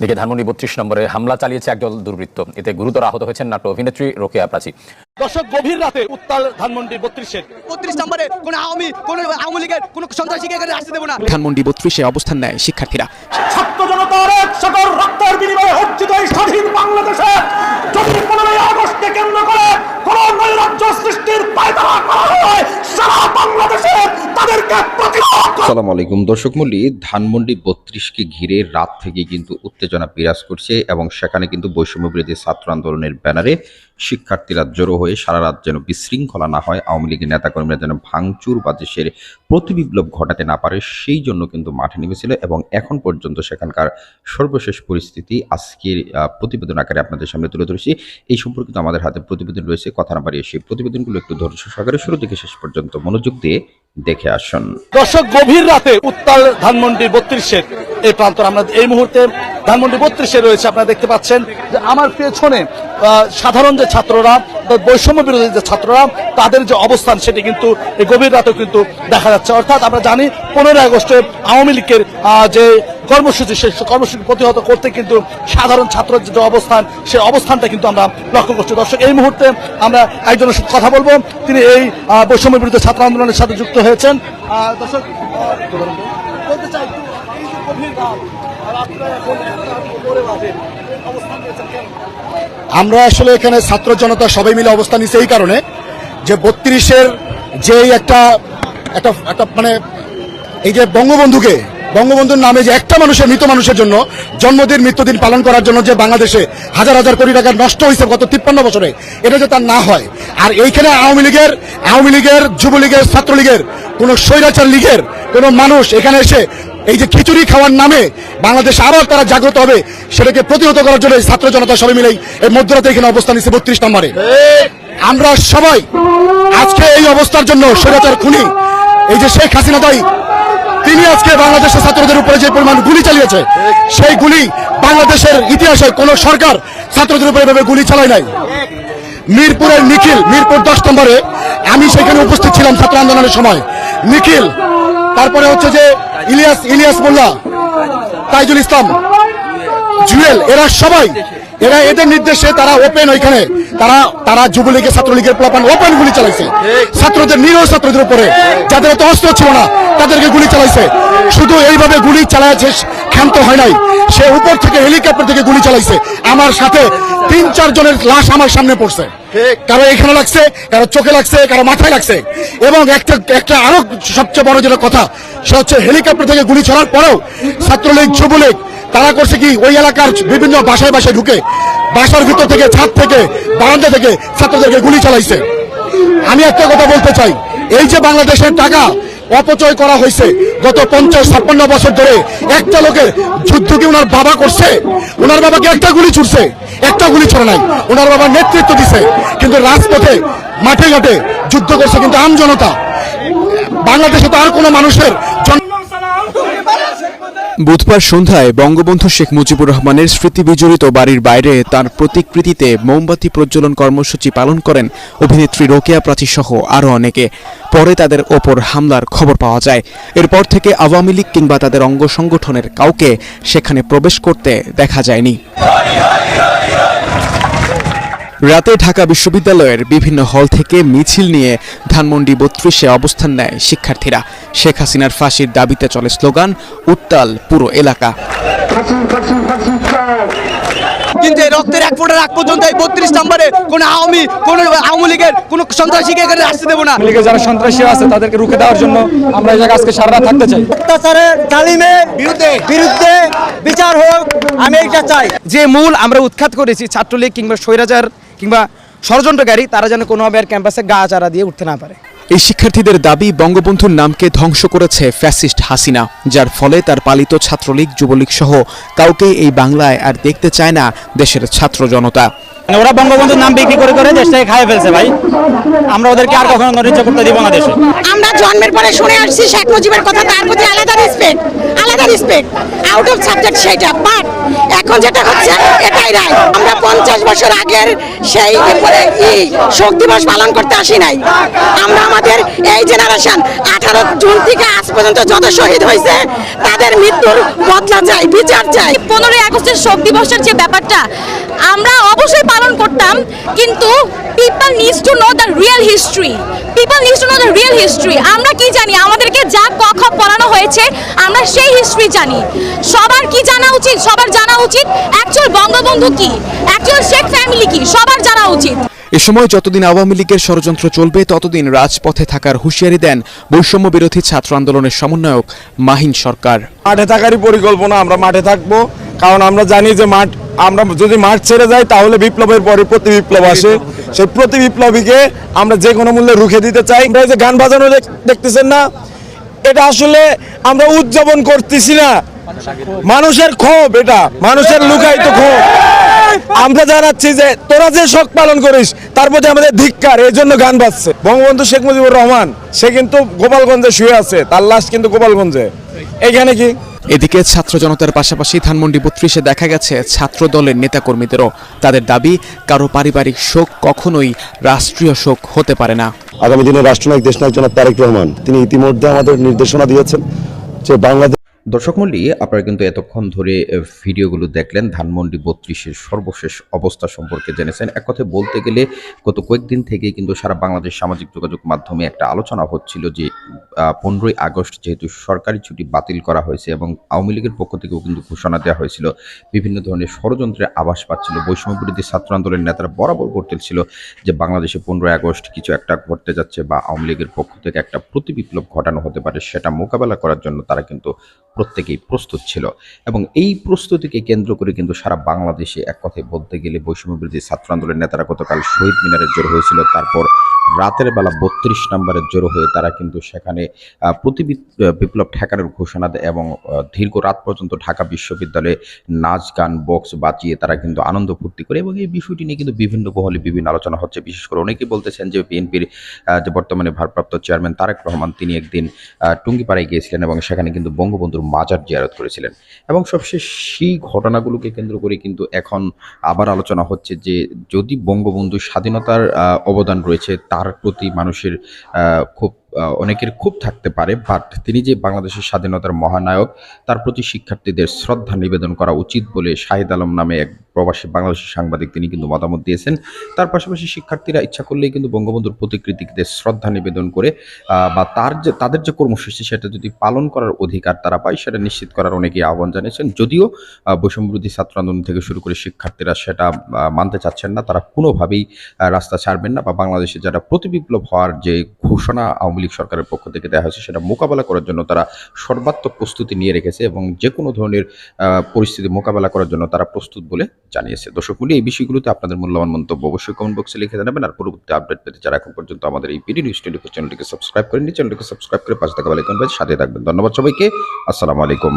দিকে ধানমন্ডি বত্রিশ নম্বরে হামলা চালিয়েছে একদল দুর্বৃত্ত। এতে গুরুতর আহত হয়েছেন নাট্য অভিনেত্রী রোকেয়া প্রাচী। দর্শক গভীর রাতে উত্তাল ধানমন্ডি বত্রিশের। বত্রিশ নম্বরে কোন আওয়ামী কোন আওয়ামী লীগের কোন সন্ত্রাসীকে এখানে আসতে দেবো না। ধানমন্ডি বত্রিশে অবস্থান নেয় শিক্ষার্থীরা। ছাত্র জনতার এক সকল রক্তের বিনিময়ে অর্জিত এই স্বাধীন বাংলাদেশে যদি পনেরোই আগস্টকে কেন্দ্র করে কোন নৈরাজ্য সৃষ্টির পায়তারা করা হয় সারা বাংলাদেশে তাদেরকে প্রতিরোধ আসসালামু আলাইকুম। দর্শক মল্লী ধানমন্ডি বত্রিশকে ঘিরে রাত থেকে কিন্তু উত্তেজনা বিরাজ করছে এবং সেখানে কিন্তু বৈষম্য বিরোধী ছাত্র আন্দোলনের ব্যানারে শিক্ষার্থীরা জড়ো হয়ে সারা রাত যেন বিশৃঙ্খলা না হয়, আওয়ামী লীগের নেতাকর্মীরা যেন ভাঙচুর বা দেশের প্রতিবিপ্লব ঘটাতে না পারে, সেই জন্য কিন্তু মাঠে নেমেছিল এবং এখন পর্যন্ত সেখানকার সর্বশেষ পরিস্থিতি আজকের প্রতিবেদন আকারে আপনাদের সামনে তুলে ধরেছি। এই সম্পর্কিত আমাদের হাতে প্রতিবেদন রয়েছে। কথা না বাড়িয়ে সেই প্রতিবেদনগুলো একটু ধৈর্য সহকারে শুরু থেকে শেষ পর্যন্ত মনোযোগ দিয়ে দেখে আসুন। দর্শক গভীর রাতে উত্তাল ধানমন্ডির বত্রিশের এই প্রান্তর আমরা এই মুহূর্তে ধানমন্ডি বত্রিশে রয়েছে, আপনারা দেখতে পাচ্ছেন যে আমার পেছনে সাধারণ যে ছাত্ররা বৈষম্য বিরোধী যে ছাত্ররা, তাদের যে অবস্থান সেটি কিন্তু গভীর রাতেও কিন্তু দেখা যাচ্ছে। অর্থাৎ আমরা জানি পনেরোই আগস্টে আওয়ামী লীগের যে কর্মসূচি সেই কর্মসূচি প্রতিহত করতে কিন্তু সাধারণ ছাত্রের যে অবস্থান সেই অবস্থানটা কিন্তু আমরা লক্ষ্য করছি। দর্শক, এই মুহূর্তে আমরা একজনের সাথে কথা বলব। তিনি এই বৈষম্য বিরুদ্ধে ছাত্র আন্দোলনের সাথে যুক্ত হয়েছেন। দর্শক আমরা আসলে এখানে ছাত্র জনতা সবাই মিলে অবস্থান নিচ্ছে এই কারণে যে বত্রিশের একটা একটা একটা মানে এই যে বঙ্গবন্ধুকে, বঙ্গবন্ধুর নামে যে একটা মানুষের, মৃত মানুষের জন্য জন্মদিন, মৃত্যুদিন পালন করার জন্য যে বাংলাদেশে হাজার হাজার কোটি টাকা নষ্ট হয়েছে গত তিপ্পান্ন বছরে, এটা যে তার না হয়। আর এইখানে আওয়ামী লীগের আওয়ামী লীগের, যুবলীগের, ছাত্রলীগের, কোন স্বৈরাচার লীগের কোন মানুষ এখানে এসে এই যে খিচুড়ি খাওয়ার নামে বাংলাদেশ আবার তারা জাগ্রত হবে, সেটাকে প্রতিহত করার জন্য ছাত্র জনতা সবাই মিলেই এই মধ্যরাতে এখানে অবস্থান নিচ্ছে বত্রিশ নম্বরে। আমরা সবাই আজকে এই অবস্থার জন্য স্বৈরাচার খুনি। এই যে শেখ হাসিনা দায়ী তিনি আজকে বাংলাদেশের ছাত্রদের উপরে যে পরিমাণ গুলি চালিয়েছে, সেই গুলি বাংলাদেশের ইতিহাসে কোন সরকার ছাত্রদের উপরে এভাবে গুলি চালায় নাই। মিরপুরের নিখিল, মিরপুর দশ নম্বরে আমি সেখানে উপস্থিত ছিলাম ছাত্র আন্দোলনের সময়। নিখিল তারপরে হচ্ছে যে ইলিয়াস ইলিয়াস মোল্লা তাইজুল ইসলাম জুয়েল এরা সবাই এরা এদের নির্দেশে তারা ওপেন ওইখানে। তারা তারা যুবলীগের ছাত্রলীগের প্লাপান ওপেন গুলি চালাইছে। ছাত্রদের নিরহ ছাত্রদের উপরে। যাদের এত অস্ত্র ছিল না তাদেরকে গুলি চালাইছে। শুধু এইভাবে গুলি চালাইছে ক্ষান্ত হয় নাই সে উপর থেকে হেলিকপ্টার থেকে গুলি চালাইছে। আমার সাথে তিন চার জনের লাশ আমার সামনে পড়ছে। কারও এখানে লাগছে কারও চোখে লাগছে কারও মাথায় লাগছে। এবং একটা একটা আরও সবচেয়ে বড় যেটা কথা সে হচ্ছে হেলিকপ্টার থেকে গুলি ছড়ার পরেও ছাত্রলীগ যুবলীগ তারা করছে কি? ওই এলাকার বিভিন্ন বাসায় বাসায় ঢুকে, বাসার ভিতর থেকে, ছাদ থেকে, বারান্দা থেকে ছাত্রদেরকে গুলি চালাইছে। আমি একটা কথা বলতে চাই, এই যে বাংলাদেশের টাকা অপচয় করা হয়েছে গত পঞ্চাশ, ছাপ্পান্ন বছর ধরে, একটা লোকের যুদ্ধ কি ওনার বাবা করছে? ওনার বাবাকে একটা গুলি ছুটছে একটা গুলি ছড়ে নাই। ওনার বাবা নেতৃত্ব দিছে, কিন্তু রাজপথে, মাঠে ঘাটে যুদ্ধ করছে কিন্তু আম জনতা। বাংলাদেশে তো আর কোনো মানুষের জন- বুধবার সন্ধ্যায় বঙ্গবন্ধু শেখ মুজিবুর রহমানের স্মৃতি বিজড়িত বাড়ির বাইরে তার প্রতিকৃতিতে মোমবাতি প্রজ্বলন কর্মসূচি পালন করেন অভিনেত্রী রোকেয়া প্রাচী সহ আরও অনেকে। পরে তাদের ওপর হামলার খবর পাওয়া যায়। এরপর থেকে আওয়ামী লীগ কিংবা তাদের অঙ্গ সংগঠনের কাউকে সেখানে প্রবেশ করতে দেখা যায়নি। রাতে ঢাকা বিশ্ববিদ্যালয়ের বিভিন্ন হল থেকে মিছিল নিয়ে ধানমন্ডি বত্রিশে অবস্থান নেয় শিক্ষার্থীরা। শেখ হাসিনার ফাঁসির দাবিতে চলে স্লোগান উত্তাল পুরো এলাকা। কিন্তু এই রক্তের এক ফোঁটা রাখ পর্যন্ত এই বত্রিশ নম্বরে কোন আওয়ামী কোন আওয়ামী লীগের কোন সন্ত্রাসীকে এখানে আসতে দেবো না। লীগের যারা সন্ত্রাসী আছে তাদেরকে রুখে দেওয়ার জন্য আমরা এই জায়গায় আজকে সারা থাকতে চাই। অত্যাচারের জালিমের বিরুদ্ধে। বিরুদ্ধে বিচার হোক আমি এইটা চাই। যে মূল আমরা উৎখাত করেছি ছাত্রলীগ কিংবা স্বৈরাচার কিংবা ষড়যন্ত্রকারী তারা যেন কোনোভাবে আর ক্যাম্পাসে গা চারা দিয়ে উঠতে না পারে। এই শিক্ষার্থীদের দাবি, বঙ্গবন্ধুর নামকে ধ্বংস করেছে ফ্যাসিস্ট হাসিনা, যার ফলে তার পালিত ছাত্রলীগ, যুবলীগ সহ কাউকে এই বাংলায় আর দেখতে চায় না দেশের ছাত্র জনতা। ওরা বঙ্গবন্ধুর নাম বিক্রি করে করে দেশটাকে খাইয়ে ফেলছে ভাই। আমরা ওদেরকে আর কখনো নৈরাজ্য করতে দিব না দেশে। আমরা জন্মের পরে শুনে আসছি শেখ মুজিবের কথা, তার প্রতি আলাদা রেসপেক্ট আলাদা রেসপেক্ট আউট অফ সাবজেক্ট সেটা বাট এখন যেটা হচ্ছে, এটাই রায়। আমরা পঞ্চাশ বছর আগের সেই মানে শোক দিবস পালন করতে আসি নাই। আমরা আমাদের এই জেনারেশন আঠারো জুন থেকে আজ পর্যন্ত যত শহীদ হয়েছে, তাদের মৃত্যুর বদলা চাই, বিচার চাই। পনেরোই আগস্টের শোক দিবসের যে ব্যাপারটা, আমরা অবশ্যই পালন করতাম, কিন্তু people needs to know the real history people needs to know the real history আমরা কি জানি? আমাদেরকে যা ক খ পড়ানো হয়েছে, আমরা সেই হিস্ট্রি জানি। সবার কি জানা উচিত? সবার জানা উচিত। অ্যাকচুয়াল বঙ্গবন্ধু কি? অ্যাকচুয়াল শেখ ফ্যামিলি কি? সবার জানা উচিত। এ সময় যতদিন আওয়ামী লীগের ষড়যন্ত্র চলবে, ততদিন রাজপথে থাকার হুঁশিয়ারি দেন বৈষম্য বিরোধী ছাত্র আন্দোলনের সমন্বয়ক মাহিন সরকার। মাঠে থাকারই পরিকল্পনা, আমরা মাঠে থাকব। কারণ আমরা জানি যে মাঠ, আমরা যদি মাঠ ছেড়ে যাই, তাহলে বিপ্লবের পরে প্রতি বিপ্লব আসে। সেই প্রতি বিপ্লবীকে আমরা যে কোনো মূল্যে রুখে দিতে চাই। আমরা যে গান বাজানো দেখতেছেন না? এটা আসলে আমরা উদযাপন করতেছি না। মানুষের ক্ষোভ এটা, মানুষের লুকায়িত ক্ষোভ। আমরা জানাচ্ছি যে তোরা যে শোক পালন করিস তার প্রতি আমাদের ধিক্কার এই জন্য গান বাজছে। বঙ্গবন্ধু শেখ মুজিবুর রহমান সে কিন্তু গোপালগঞ্জে শুয়ে আছে তার লাশ কিন্তু গোপালগঞ্জে। এখানে কি? এদিকে ছাত্র জনতার পাশাপাশি ধানমন্ডি বত্রিশে দেখা গেছে ছাত্র দলের নেতাকর্মীদেরও। তাদের দাবি কারও পারিবারিক শোক কখনোই রাষ্ট্রীয় শোক হতে পারে না। আগামী দিনে রাষ্ট্রনায়ক দেশনায়ক জনাব তারেক রহমান তিনি ইতিমধ্যে আমাদের নির্দেশনা দিয়েছেন যে বাংলাদেশ দর্শক মণ্ডলী, আপনারা কিন্তু এতক্ষণ ধরে ভিডিওগুলো দেখলেন। ধানমন্ডি বত্রিশের সর্বশেষ অবস্থা সম্পর্কে জেনেছেন। এক কথায় বলতে গেলে, গত কয়েকদিন থেকেই কিন্তু সারা বাংলাদেশ সামাজিক যোগাযোগ মাধ্যমে একটা আলোচনা হচ্ছিল যে পনেরোই আগস্ট যেহেতু সরকারি ছুটি বাতিল করা হয়েছে এবং আওয়ামী লীগের পক্ষ থেকেও কিন্তু ঘোষণা দেওয়া হয়েছিল, বিভিন্ন ধরনের ষড়যন্ত্রের আভাস পাচ্ছিল, বৈষম্য বিরোধী ছাত্র আন্দোলনের নেতারা বরাবর করতেছিল যে, বাংলাদেশে পনেরোই আগস্ট কিছু একটা ঘটতে যাচ্ছে বা আওয়ামী লীগের পক্ষ থেকে একটা প্রতিবিপ্লব ঘটানো হতে পারে সেটা মোকাবেলা করার জন্য তারা কিন্তু প্রত্যেকেই প্রস্তুত ছিল। এবং এই প্রস্তুতিকে কেন্দ্র করে কিন্তু সারা বাংলাদেশে এক কথায় বলতে গেলে বৈষম্য বিরোধী ছাত্র আন্দোলনের নেতারা গতকাল শহীদ মিনারে জোর হয়েছিল। তারপর রাতের বেলা বত্রিশ নম্বরের জড়ো হয়ে তারা কিন্তু সেখানে আহ, প্রতি বিপ্লব ঠেকানোর ঘোষণা দেয় এবং দীর্ঘ রাত পর্যন্ত ঢাকা বিশ্ববিদ্যালয়ে নাচ গান বক্স বাজিয়ে তারা কিন্তু আনন্দ ফুর্তি করে এবং এই বিষয়টি নিয়ে কিন্তু বিভিন্ন মহলে বিভিন্ন আলোচনা হচ্ছে। বিশেষ করে অনেকেই বলতেছেন যে বিএনপির যে বর্তমানে ভারপ্রাপ্ত চেয়ারম্যান তারেক রহমান তিনি একদিন টুঙ্গিপাড়ায় গিয়েছিলেন এবং সেখানে কিন্তু বঙ্গবন্ধুর মাজার জিয়ারত করেছিলেন। এবং সবশেষ সেই ঘটনাগুলোকে কেন্দ্র করে কিন্তু এখন আবার আলোচনা হচ্ছে যে যদি বঙ্গবন্ধুর স্বাধীনতার অবদান রয়েছে তার প্রতি মানুষের খুব অনেকের খুব থাকতে পারে। বাট তিনি যে বাংলাদেশের স্বাধীনতার মহানায়ক, তার প্রতি শিক্ষার্থীদের শ্রদ্ধা নিবেদন করা উচিত বলে শাহিদ আলম নামে এক প্রবাসী বাংলাদেশি সাংবাদিক তিনি কিন্তু মতামত দিয়েছেন। তার পাশাপাশি শিক্ষার্থীরা ইচ্ছা করলেই কিন্তু বঙ্গবন্ধুর প্রতিকৃতিতে শ্রদ্ধা নিবেদন করে বা তার যে, তাদের যে কর্মসূচি সেটা যদি পালন করার অধিকার তারা পায়, সেটা নিশ্চিত করার অনেকেই আহ্বান জানিয়েছেন। যদিও বৈষম্যবিরোধী ছাত্র আন্দোলন থেকে শুরু করে শিক্ষার্থীরা সেটা মানতে চাচ্ছেন না, তারা কোনোভাবেই রাস্তা ছাড়বেন না, বা বাংলাদেশে যারা প্রতিবিপ্লব হওয়ার যে ঘোষণা আওয়ামী লীগ সরকারের পক্ষ থেকে দেওয়া হয়েছে, সেটা মোকাবেলা করার জন্য তারা সর্বাত্মক প্রস্তুতি নিয়ে রেখেছে এবং যে কোনো ধরনের পরিস্থিতি মোকাবেলা করার জন্য তারা প্রস্তুত বলে জানিয়েছে। দর্শক এই বিষয়গুলোতে আপনাদের মূল্যবান মন্তব্য অবশ্যই কমেন্ট বক্সে লিখে জানাবেন আর পরবর্তী আপডেট পেতে যারা এখন পর্যন্ত আমাদের এই পিডি নিউজ টোয়েন্টি চ্যানেলটিকে সাবস্ক্রাইব করেনি চ্যানেলটিকে সাবস্ক্রাইব করে পাশে থাকা বেলাইকন বাজে সাথে থাকবেন। ধন্যবাদ সবাইকে। আসসালামু আলাইকুম।